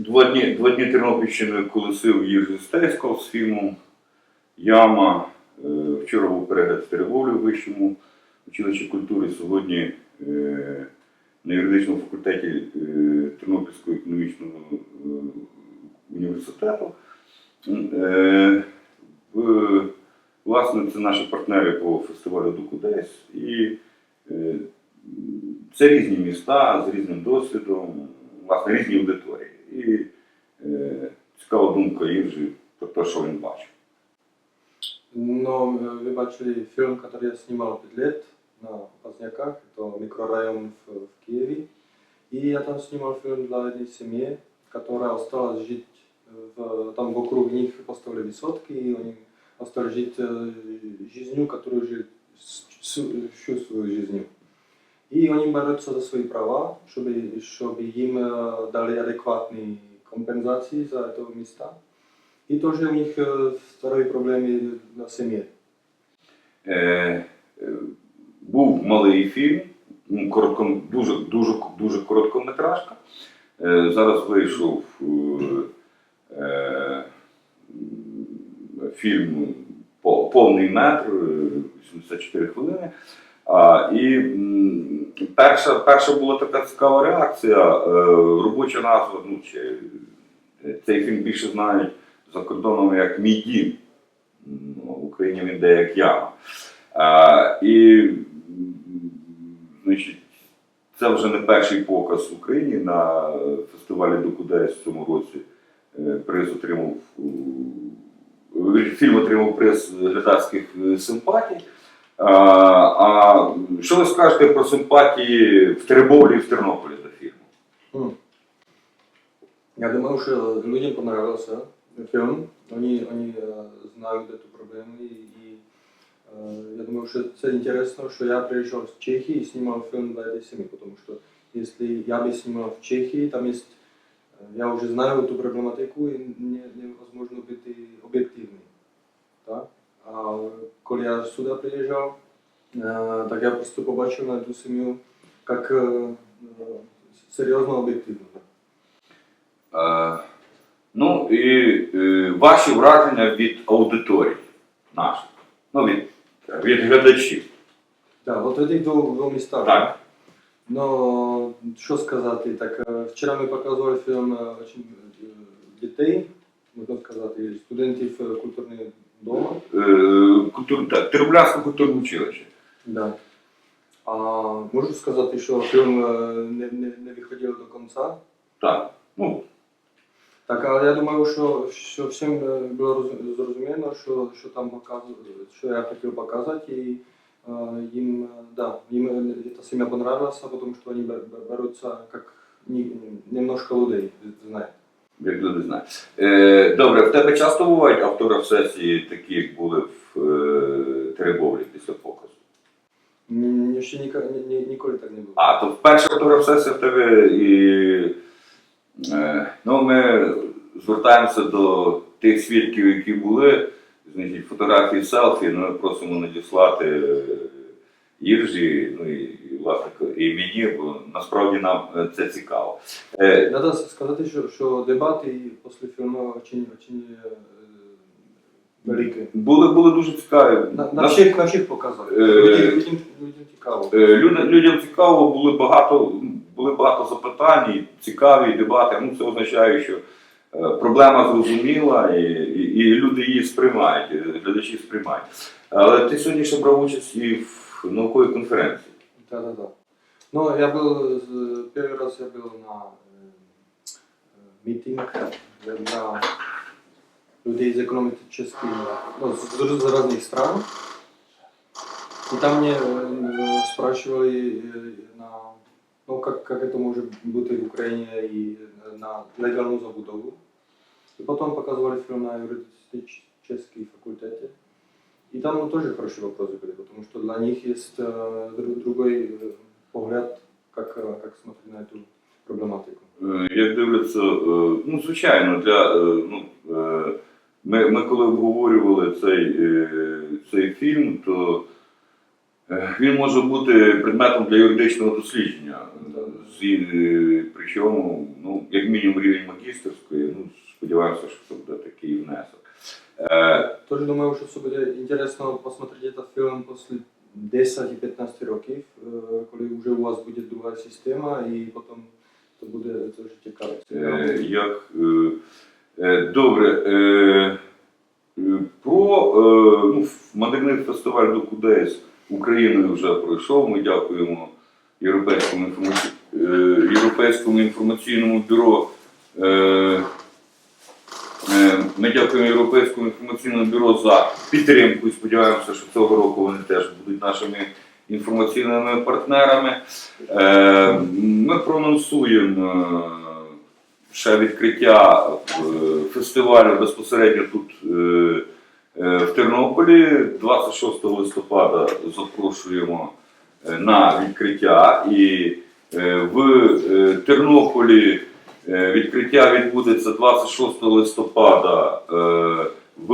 Два дні, два дні Тернопільщини колесив Єржі Стейсько з фільмом Яма. Е, Вчора був перегляд Стереголю в вищому училищі культури. Сьогодні е, на юридичному факультеті е, Тернопільського економічного університету. Власне, це наші партнери по фестивалю Дукудес. І це різні міста з різним досвідом, власне, різні аудиторії І е, цікава думка Іржі про те, що він бачив. No, vy bачили film, который я снимал 5 лет на Поздняках, это микрорайон в, в Киеве. И я там снимал фильм для одной семьи, которая осталась жить в, там вокруг них поставили высотки, и они остались жить э, жизнью, которую жили с- всю, всю свою жизнь. И они борются за свои права, чтобы, чтобы им э, дали адекватные компенсации за это места. И тоже у них э, второй проблемы на семье. Е, е, був малий фільм, м, коротко, дуже, дуже, дуже короткометражка. Е, зараз вийшов е, е, м, фільм по- повний метр, е, 84 хвилини. А, і м, перша, перша була така цікава реакція. Е, робоча назва, ну, чи, е, цей фільм більше знають за кордоном як Мій дім. Ну, В Україні він де як яма. І значить, це вже не перший показ в Україні на фестивалі Докудес в цьому році. Е, Приз отримав е, фільм отримав приз глядацьких е, симпатій. А, а що ви скажете про симпатії в Теребовлі і в Тернополі до фільму? Я думаю, что людям понравился фильм. Они, они э, знают эту проблему. И, и э, я думаю, что это интересно, что я приезжал в Чехии и снимал фильм для этой семьи. Потому что если я бы снимал в Чехии, там есть... э, Я уже знаю эту проблематику и не, невозможно быть и объективным. Так? А коли я сюда приезжал, э, так я просто побачил на эту семью как э, э, серьезно объективно. Е, ну і е, ваші враження від аудиторії наших, ну, від, від глядачів. Да, от этих двох, двох містах. Так. Ну, що сказати, так, е, вчора ми показували фільм дітей, можна сказати, студентів культурного дому. Культур, так, Терублянське культурне училище. Да. А можу сказати, що фільм не, не, не виходив до кінця. Так. Ну, Так, але я думаю, що, що всім е, було зрозуміло, що, що там показу, що я хотів показати, і е, їм, е, да, їм е, эта семья понравилась, потому что они бер- бер- берутся как не- немножко людей, знаете. як люди знають. Е, добре, в тебе часто бувають авторосесії, такі, як були в е, Теребовлі після показу? М, Ще ніка- ні- ні- ніколи так не було. А, то вперше авторосесія в тебе і. Ми звертаємося до тих свідків, які були. Значить, фотографії селфі, ну, ми просимо надіслати е, Іржі, ну і, і, власне, і мені, бо насправді нам е, це цікаво. Надо сказати, що, що дебати після фільму очень, очень е, великі. були, були дуже цікаві. На, на, всіх, на всіх показах. Е, Людям, людям, людям цікаво. Людям, людям цікаво, були багато, були багато запитань, і цікаві дебати. Ну, це означає, що е, проблема зрозуміла, і, і, і люди її сприймають, і глядачі сприймають. Але ти сьогодні ще брав участь і в науковій конференції. Да, да, да. Ну, я был, э, первый раз я был на э, э, митинг для людей из экономических, ну, с, с разных стран. И там мне э, спрашивали, э, на, ну, как, как это может быть в Украине и э, на легальную забудову. И потом показывали фильм на юридический факультете. И там ну, тоже хорошие вопросы были, потому что для них есть э, дру- другой э, погляд, как, э, как смотреть на эту проблематику. Е, Як дивляться, е, ну звичайно, для е, ну е, ми, ми коли обговорювали цей, е, цей фільм, то Е, Він може бути предметом для юридичного дослідження. Е, Причому, ну, як мінімум рівень магістерської, ну, сподіваємося, що це буде такий внесок. Е, Тоже думаю, що це буде інтересно посмотрети цей фільм після 10-15 років, е, коли вже у вас буде друга система, і потім це буде дуже цікаво. Як, добре. Про ну, мандрівний фестиваль Докудейс Україною вже пройшов. Ми дякуємо Європейському, інформаці... е, Європейському інформаційному бюро. Е, е, ми дякуємо Європейському інформаційному бюро за підтримку і сподіваємося, що цього року вони теж будуть нашими інформаційними партнерами. Ми проанонсуємо ще відкриття фестивалю безпосередньо тут в Тернополі. 26 листопада запрошуємо на відкриття. І в е, Тернополі е, відкриття відбудеться 26 листопада е, в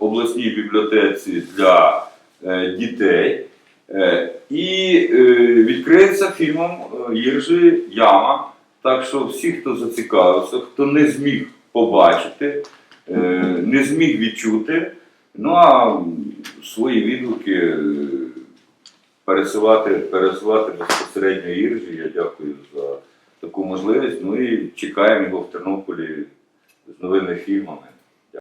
обласній бібліотеці для е, дітей. Е, І е, відкриється фільмом е, Єржи Яма. Так що всі, хто зацікавився, хто не зміг побачити, е, не зміг відчути, ну а свої відгуки пересувати пересилати безпосередньо Іржі. Я дякую за таку можливість. Ну і чекаємо його в Тернополі з новими фільмами.